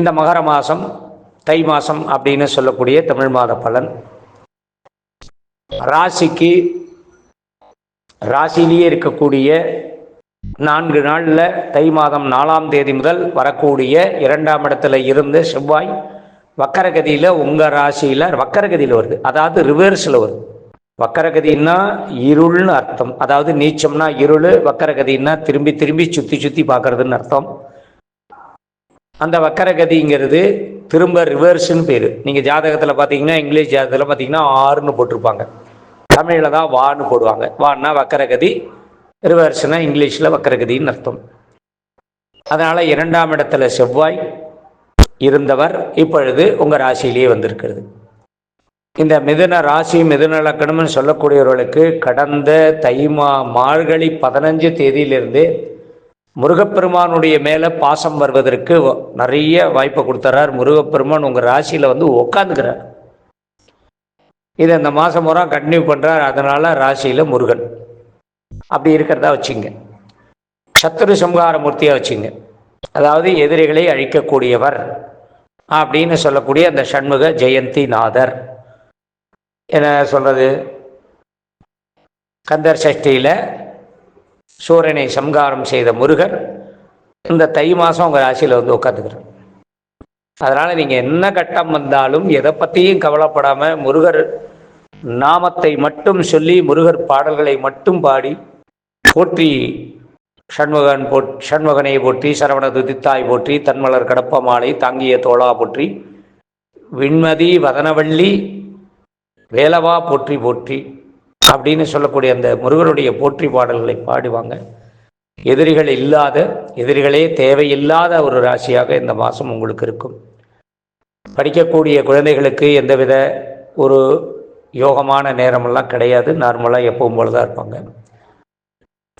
இந்த மகர மாதம் தை மாதம் அப்படின்னு சொல்லக்கூடிய தமிழ் மாத பலன். ராசிக்கு ராசியிலேயே இருக்கக்கூடிய நான்கு நாளில் தை மாதம் நாலாம் தேதி முதல் வரக்கூடிய இரண்டாம் இடத்துல இருந்து செவ்வாய் வக்கரகதியில் உங்கள் ராசியில் வக்கரகதியில் வருது. அதாவது ரிவர்ஸில் வருது. வக்கரகதின்னா இருள்னு அர்த்தம். அதாவது நீச்சம்னா இருள் வக்கரகதின்னா திரும்பி திரும்பி சுற்றி சுற்றி பார்க்கறதுன்னு அர்த்தம். அந்த வக்கரகதிங்கிறது திரும்ப ரிவர்ஸ்னு பேர். நீங்கள் ஜாதகத்தில் பார்த்தீங்கன்னா இங்கிலீஷ் ஜாதகத்தில் பார்த்தீங்கன்னா ஆறுன்னு போட்டிருப்பாங்க. தமிழில் தான் வான்னு போடுவாங்க. வான்னா வக்கரகதி ரிவர்ஸ்னா இங்கிலீஷில் வக்கரகதின்னு அர்த்தம். அதனால் இரண்டாம் இடத்துல செவ்வாய் இருந்தவர் இப்பொழுது உங்கள் ராசியிலேயே வந்திருக்கிறது. இந்த மிதுன ராசி மிதுன லக்கணம்னு சொல்லக்கூடியவர்களுக்கு கடந்த தைமா மார்கழி பதினஞ்சு தேதியிலிருந்தே முருகப்பெருமானுடைய மேலே பாசம் வருவதற்கு நிறைய வாய்ப்பை கொடுத்துறார். முருகப்பெருமான் உங்கள் ராசியில் வந்து உக்காந்துக்கிறார். இதை இந்த மாதம் முறை கண்டினியூ பண்ணுறார் அதனால் ராசியில் முருகன். அப்படி இருக்கிறதா வச்சுங்க. சத்துரு சம்ஹார மூர்த்தியாக வச்சுங்க. அதாவது எதிரிகளை அழிக்கக்கூடியவர் அப்படின்னு சொல்லக்கூடிய அந்த சண்முக ஜெயந்தி நாதர். என்ன சொல்கிறது கந்தர் சஷ்டியில் சூரியனை சம்ஹாரம் செய்த முருகர் இந்த தை மாதம் உங்கள் ராசியில் வந்து உட்காந்துக்கிறார் அதனால் நீங்கள் என்ன கட்டம் வந்தாலும் எதை பற்றியும் கவலைப்படாமல் முருகர் நாமத்தை மட்டும் சொல்லி முருகர் பாடல்களை மட்டும் பாடி போற்றி ஷண்முகன் போட் சண்முகனை போற்றி சரவண துதித்தாய் போற்றி தன்மலர் கடப்ப மாலை தாங்கிய தோளா போற்றி விண்மதி வதனவள்ளி வேலவா போற்றி போற்றி அப்படின்னு சொல்லக்கூடிய அந்த முருகனுடைய போற்றி பாடல்களை பாடுவாங்க. எதிரிகள் இல்லாத எதிரிகளே தேவையில்லாத ஒரு ராசியாக இந்த மாதம் உங்களுக்கு இருக்கும். படிக்கக்கூடிய குழந்தைகளுக்கு எந்தவித ஒரு யோகமான நேரமெல்லாம் கிடையாது. நார்மலாக எப்பவும் போல தான் இருப்பாங்க.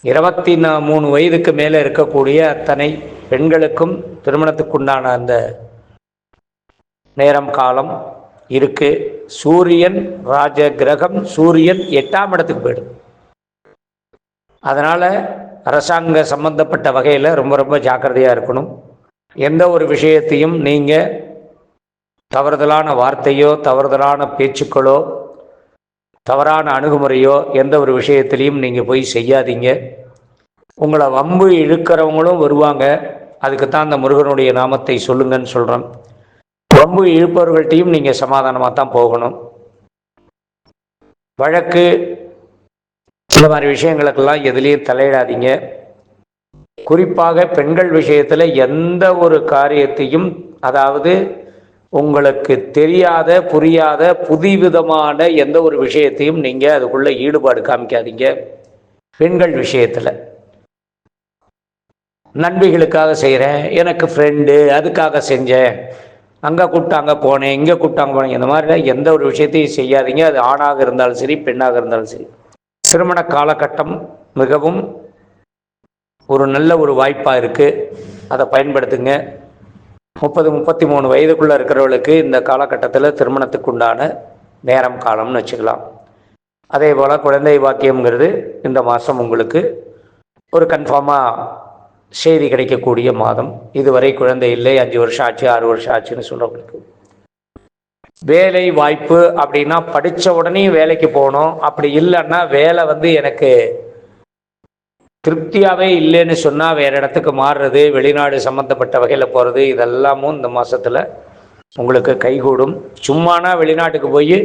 இருபத்தி நா மூணு வயதுக்கு மேலே இருக்கக்கூடிய அத்தனை பெண்களுக்கும் திருமணத்துக்குண்டான அந்த நேரம் காலம் இருக்கு. சூரியன் ராஜ கிரகம் சூரியன் எட்டாம் இடத்துக்கு போயிடும் அதனால் அரசாங்க சம்பந்தப்பட்ட வகையில் ரொம்ப ரொம்ப ஜாக்கிரதையாக இருக்கணும். எந்த ஒரு விஷயத்தையும் நீங்கள் தவறுதலான வார்த்தையோ தவறுதலான பேச்சுக்களோ தவறான அணுகுமுறையோ எந்த ஒரு விஷயத்திலையும் நீங்கள் போய் செய்யாதீங்க. உங்களை வம்பு இழுக்கிறவங்களும் வருவாங்க. அதுக்கு தான் அந்த முருகனுடைய நாமத்தை சொல்லுங்கன்னு சொல்கிறோம் வம்பு இழுப்பவர்கள்ட்டையும் நீங்கள் சமாதானமாக தான் போகணும். வழக்கு இந்த மாதிரி விஷயங்களுக்கெல்லாம் எதுலேயும் தலையிடாதீங்க. குறிப்பாக பெண்கள் விஷயத்தில் எந்த ஒரு காரியத்தையும் அதாவது உங்களுக்கு தெரியாத புரியாத புதுவிதமான எந்த ஒரு விஷயத்தையும் நீங்கள் அதுக்குள்ளே ஈடுபாடு காமிக்காதீங்க. பெண்கள் விஷயத்தில். நண்பிகளுக்காக செய்கிறேன் எனக்கு ஃப்ரெண்டு அதுக்காக செஞ்சேன். அங்கே கூப்பிட்டாங்க போனேன் இங்கே கூப்பிட்டாங்க போனேன் இந்த மாதிரிலாம் எந்த ஒரு விஷயத்தையும் செய்யாதீங்க. அது ஆணாக இருந்தாலும் சரி பெண்ணாக இருந்தாலும் சரி. திருமண காலகட்டம் மிகவும் ஒரு நல்ல ஒரு வாய்ப்பாக இருக்குது அதை பயன்படுத்துங்க. முப்பது முப்பத்தி மூணு வயதுக்குள்ளே இருக்கிறவர்களுக்கு இந்த காலகட்டத்தில் திருமணத்துக்கு உண்டான நேரம் காலம்னு வச்சுக்கலாம். அதே போல் குழந்தை பாக்கியம்ங்கிறது இந்த மாதம் உங்களுக்கு ஒரு கன்ஃபார்மாக செய்தி கிடைக்கக்கூடிய மாதம். இதுவரை குழந்தை இல்லை அஞ்சு வருஷம் ஆச்சு ஆறு வருஷம் ஆச்சுன்னு சொல்கிறவங்களுக்கு வேலை வாய்ப்பு அப்படின்னா படித்த உடனே வேலைக்கு போகணும். அப்படி இல்லைன்னா வேலை வந்து எனக்கு திருப்தியாகவே இல்லைன்னு சொன்னால் வேறு இடத்துக்கு மாறுறது வெளிநாடு சம்மந்தப்பட்ட வகையில் போகிறது இதெல்லாமும் இந்த மாதத்தில் உங்களுக்கு கைகூடும். சும்மானா வெளிநாட்டுக்கு போய்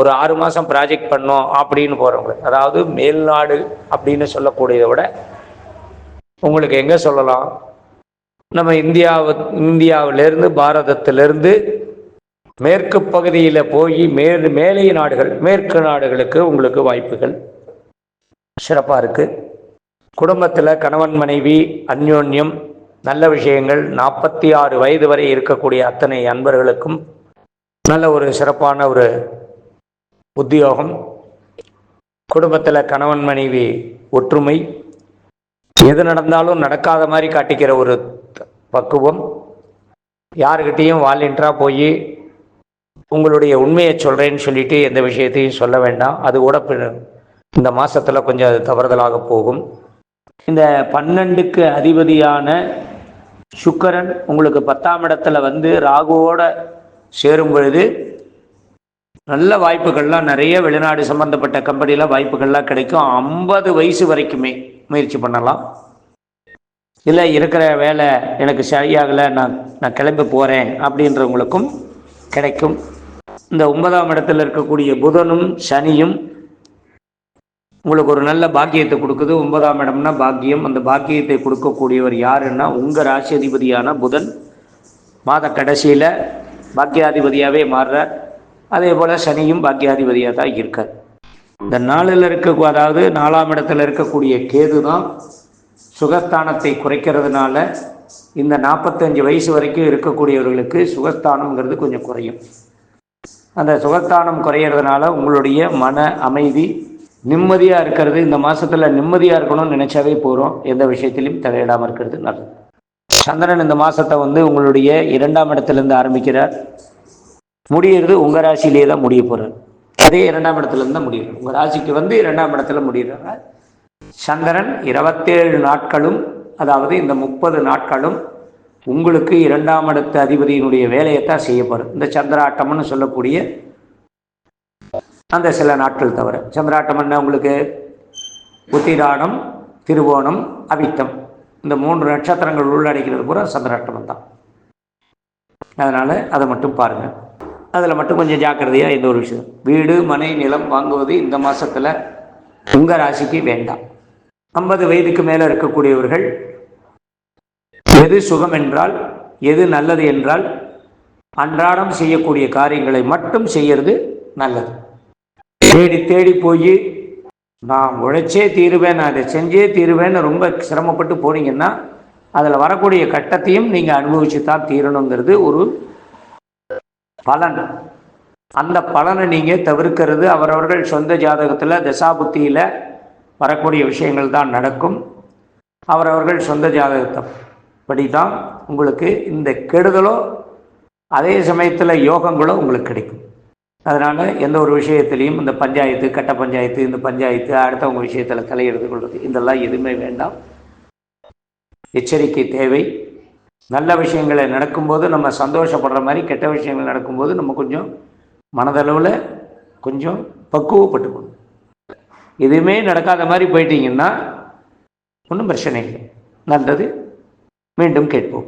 ஒரு ஆறு மாதம் ப்ராஜெக்ட் பண்ணோம் அப்படின்னு போகிறவங்க அதாவது மேல்நாடு அப்படின்னு சொல்லக்கூடியதை விட உங்களுக்கு எங்கே சொல்லலாம்? நம்ம இந்தியாவு இந்தியாவிலேருந்து பாரதத்திலிருந்து மேற்கு பகுதியில் போய் மே மேலை நாடுகள் மேற்கு நாடுகளுக்கு உங்களுக்கு வாய்ப்புகள் சிறப்பாக இருக்குது குடும்பத்தில் கணவன் மனைவி அந்யோன்யம் நல்ல விஷயங்கள் நாற்பத்தி ஆறு வயது வரை இருக்கக்கூடிய அத்தனை அன்பர்களுக்கும் நல்ல ஒரு சிறப்பான ஒரு உத்தியோகம். குடும்பத்தில் கணவன் மனைவி ஒற்றுமை. எது நடந்தாலும் நடக்காத மாதிரி காட்டிக்கிற ஒரு பக்குவம். யாருக்கிட்டேயும் வாலண்டியராக போய் உங்களுடைய உண்மையை சொல்கிறேன்னு சொல்லிட்டு எந்த விஷயத்தையும் சொல்ல வேண்டாம். அது கூட இந்த மாசத்துல கொஞ்சம் அது தவறுதலாக போகும். இந்த பன்னெண்டுக்கு அதிபதியான சுக்கரன் உங்களுக்கு பத்தாம் இடத்துல வந்து ராகுவோட சேரும் பொழுது நல்ல வாய்ப்புகள்லாம் நிறைய வெளிநாடு சம்பந்தப்பட்ட கம்பெனியில் வாய்ப்புகள்லாம் கிடைக்கும். ஐம்பது வயசு வரைக்குமே. முயற்சி பண்ணலாம். இல்லை இருக்கிற வேலை எனக்கு சரியாகலை நான் நான் கிளம்பி போகிறேன் அப்படின்றவங்களுக்கும் கிடைக்கும். இந்த ஒன்பதாம் இடத்துல இருக்கக்கூடிய புதனும் சனியும் உங்களுக்கு ஒரு நல்ல பாக்கியத்தை கொடுக்குது. ஒன்பதாம் இடம்னா பாக்கியம். அந்த பாக்கியத்தை கொடுக்கக்கூடியவர் யாருன்னா உங்கள் ராசி அதிபதியான புதன். மாத கடைசியில் பாக்கியாதிபதியாகவே மாறுறார். அதே போல் சனியும் பாக்கியாதிபதியாக தான் இருக்கார். இந்த நாளில் இருக்க அதாவது நாலாம் இடத்துல இருக்கக்கூடிய கேது தான் சுகஸ்தானத்தை குறைக்கிறதுனால இந்த நாற்பத்தஞ்சு வயசு வரைக்கும் இருக்கக்கூடியவர்களுக்கு சுகஸ்தானம்ங்கிறது கொஞ்சம் குறையும். அந்த சுகஸ்தானம் குறையிறதுனால உங்களுடைய மன அமைதி நிம்மதியாக இருக்கிறது. இந்த மாதத்தில் நிம்மதியாக இருக்கணும்னு நினச்சாவே போகிறோம் எந்த விஷயத்திலையும் தலையிடாமல் இருக்கிறது நல்லது. சந்திரன் இந்த மாதத்தை வந்து உங்களுடைய இரண்டாம் இடத்துலேருந்து ஆரம்பிக்கிறார். முடியிறது உங்கள் ராசியிலேயே தான் முடிய போகிறார் அதே இரண்டாம் இடத்துலேருந்து தான் முடியும். உங்கள் ராசிக்கு வந்து இரண்டாம் இடத்துல முடிகிறார் சந்திரன் இருபத்தேழு நாட்களும் அதாவது இந்த முப்பது நாட்களும் உங்களுக்கு இரண்டாம் இடத்து அதிபதியினுடைய வேலையைத்தான் செய்யப்படும் இந்த சந்திராட்டம்னு சொல்லக்கூடிய அந்த சில நாட்கள் தவிர. சந்திராட்டம்னா உங்களுக்கு? உத்திராடம் திருவோணம் அவித்தம் இந்த மூன்று நட்சத்திரங்கள் உள்ளடக்கிறது பூரா சந்திராட்டமம் தான் அதனால் அதை மட்டும் பாருங்கள் அதில் மட்டும் கொஞ்சம் ஜாக்கிரதையாக இந்த ஒரு விஷயம். வீடு மனை நிலம் வாங்குவது இந்த மாதத்தில் உங்கள் ராசிக்கு வேண்டாம். ஐம்பது வயதுக்கு மேலே இருக்கக்கூடியவர்கள் எது சுகம் என்றால் எது நல்லது என்றால் அன்றாடம் செய்யக்கூடிய காரியங்களை மட்டும் செய்யறது நல்லது. தேடி தேடி போய் நான் உழைச்சே தீருவேன் நான் அதை செஞ்சே தீருவேன்னு ரொம்ப சிரமப்பட்டு போனீங்கன்னா அதில் வரக்கூடிய கட்டத்தையும் நீங்கள் அனுபவிச்சு தான் தீரணுங்கிறது ஒரு பலன். அந்த பலனை நீங்கள் தவிர்க்கிறது அவரவர்கள் சொந்த ஜாதகத்தில் தசாபுத்தியில் வரக்கூடிய விஷயங்கள் தான் நடக்கும். அவரவர்கள் சொந்த ஜாதகத்தை படி தான் உங்களுக்கு இந்த கெடுதலோ அதே சமயத்தில் யோகங்களோ உங்களுக்கு கிடைக்கும். அதனால் எந்த ஒரு விஷயத்துலையும் இந்த பஞ்சாயத்து கட்ட பஞ்சாயத்து இந்த பஞ்சாயத்து அடுத்தவங்க விஷயத்தில் தலையெடுத்து கொள்வது இதெல்லாம் எதுவுமே வேண்டாம். எச்சரிக்கை தேவை. நல்ல விஷயங்களை நடக்கும்போது நம்ம சந்தோஷப்படுற மாதிரி கெட்ட விஷயங்கள் நடக்கும்போது நம்ம கொஞ்சம் மனதளவில் கொஞ்சம் பக்குவப்பட்டுக்கணும். எதுவுமே நடக்காத மாதிரி போயிட்டீங்கன்னா ஒன்றும் பிரச்சனை இல்லை. நல்லது. மீண்டும் கேட்போம்.